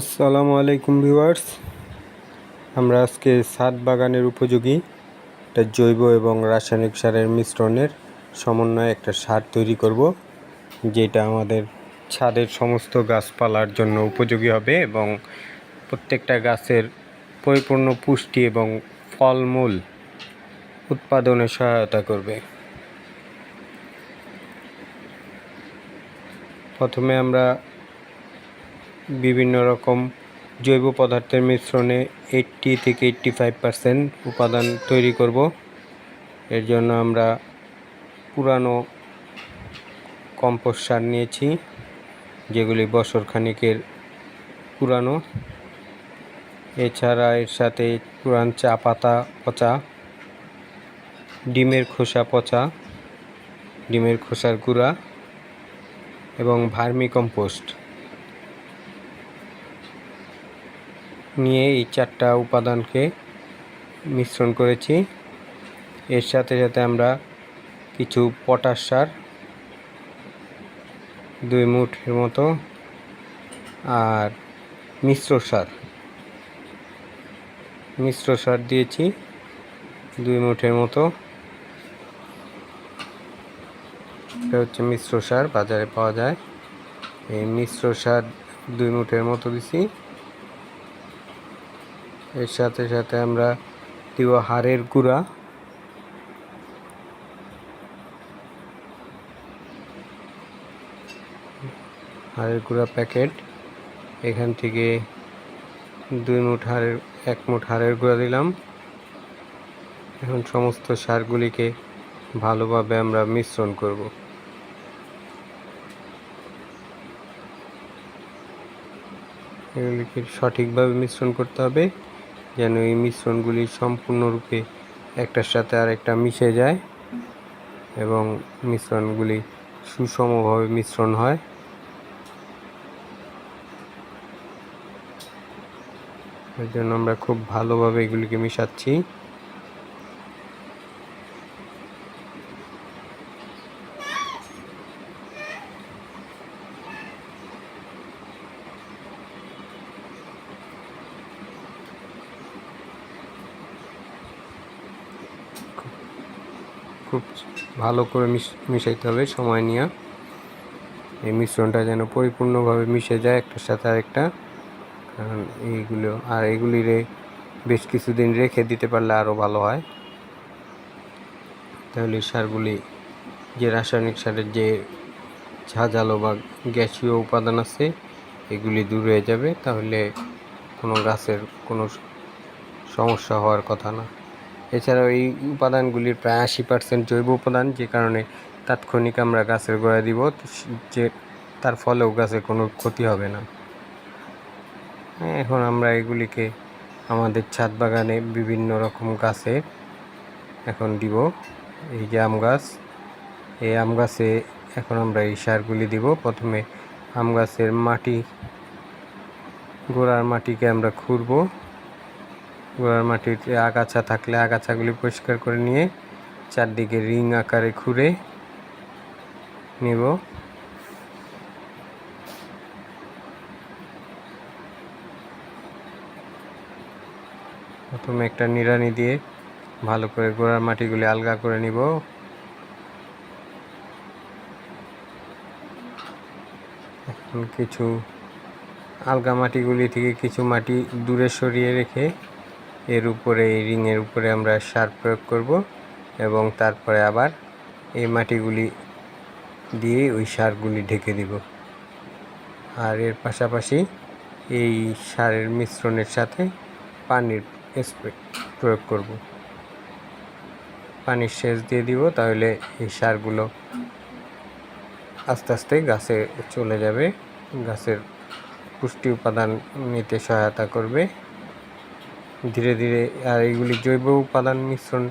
আসসালামু আলাইকুম ভিউয়ার্স। আমরা আজকে ছাদ বাগানের উপযোগী একটা জৈব এবং রাসায়নিক সারের মিশ্রণের সমন্বয়ে একটা সার তৈরি করব, যেটা আমাদের ছাদের সমস্ত গাছপালার জন্য উপযোগী হবে এবং প্রত্যেকটা গাছের পরিপূর্ণ পুষ্টি এবং ফলমূল উৎপাদনে সহায়তা করবে। প্রথমে আমরা বিভিন্ন রকম জৈব পদার্থের মিশ্রণে এইট্টি থেকে এইট্টি ফাইভ পারসেন্ট উপাদান তৈরি করব। এর জন্য আমরা পুরানো কম্পোস্ট সার নিয়েছি, যেগুলি বছর খানিকের পুরানো। এছাড়া এর সাথে পুরান চা পাতা পচা, ডিমের খোসা পচা, ডিমের খোসার গুঁড়া এবং ভার্মি কম্পোস্ট নিয়ে এই চারটা উপাদানকে মিশ্রণ করেছি। এর সাথে সাথে আমরা কিছু পটাশ সার, দুই মুঠের মতো, আর মিশ্র সার। মিশ্র সার দিয়েছি দুই মুঠের মতো। এটা হচ্ছে মিশ্র সার, বাজারে পাওয়া যায়। এই মিশ্র সার দুই মুঠের মতো দিছি। এর সাথে সাথে আমরা দিব হাড়ের গুঁড়া। হাড়ের গুঁড়া প্যাকেট। এখান থেকে দুই মুঠ হাড়ের, এক মুঠ হাড়ের গুঁড়া দিলাম। এখন সমস্ত সারগুলিকে ভালোভাবে আমরা মিশ্রণ করব। এগুলিকে সঠিকভাবে মিশ্রণ করতে হবে। যেন এই মিশ্রণগুলি সম্পূর্ণরূপে একটার সাথে আর একটা মিশে যায় এবং মিশ্রণগুলি সুষমভাবে মিশ্রণ হয়। এর জন্য আমরা খুব ভালোভাবে এগুলিকে মিশাচ্ছি। খুব ভালো করে মিশাইতে হবে, সময় নিয়ে। এই মিশ্রণটা যেন পরিপূর্ণভাবে মিশে যায় একটার সাথে আরেকটা। কারণ এইগুলো, আর এগুলিরে বেশ কিছুদিন রেখে দিতে পারলে আরও ভালো হয়। তাহলে সারগুলি, যে রাসায়নিক সারের যে ঝাঁঝালো বা গ্যাসীয় উপাদান আছে, এগুলি দূর হয়ে যাবে। তাহলে কোনো গাছের কোনো সমস্যা হওয়ার কথা না। এছাড়াও এই উপাদানগুলির প্রায় আশি পার্সেন্ট জৈব উপাদান, যে কারণে তাৎক্ষণিক আমরা গাছের গোড়ায় দিব যে, তার ফলেও গাছের কোনো ক্ষতি হবে না। এখন আমরা এগুলিকে আমাদের ছাদ বাগানে বিভিন্ন রকম গাছে এখন দিব। এই যে আম গাছ, এই আম গাছে এখন আমরা এই সারগুলি দিব। প্রথমে আম গাছের মাটি, গোড়ার মাটিকে আমরা খুঁড়বো। মাটিতে আগাছা থাকলে আগাছাগুলি পরিষ্কার করে নিয়ে চারদিকে রিং আকারে খুঁড়ে নিব। প্রথমে একটা নিড়ানি দিয়ে ভালো করে গোড়ার মাটিগুলি আলগা করে নিব। এখন কিছু আলগা মাটিগুলি থেকে কিছু মাটি দূরে সরিয়ে রেখে এর উপরে, এই রিংয়ের উপরে আমরা সার প্রয়োগ করব এবং তারপরে আবার এই মাটিগুলি দিয়ে ওই সারগুলি ঢেকে দিব। আর এর পাশাপাশি এই সারের মিশ্রণের সাথে পানির স্প্রে প্রয়োগ করব। পানির সেচ দিয়ে দিব, তাহলে এই সারগুলো আস্তে আস্তে গাছে চলে যাবে। গাছের পুষ্টি উপাদান নিতে সহায়তা করবে। ধীরে ধীরে আর এইগুলি জৈব উপাদান মিশ্রণ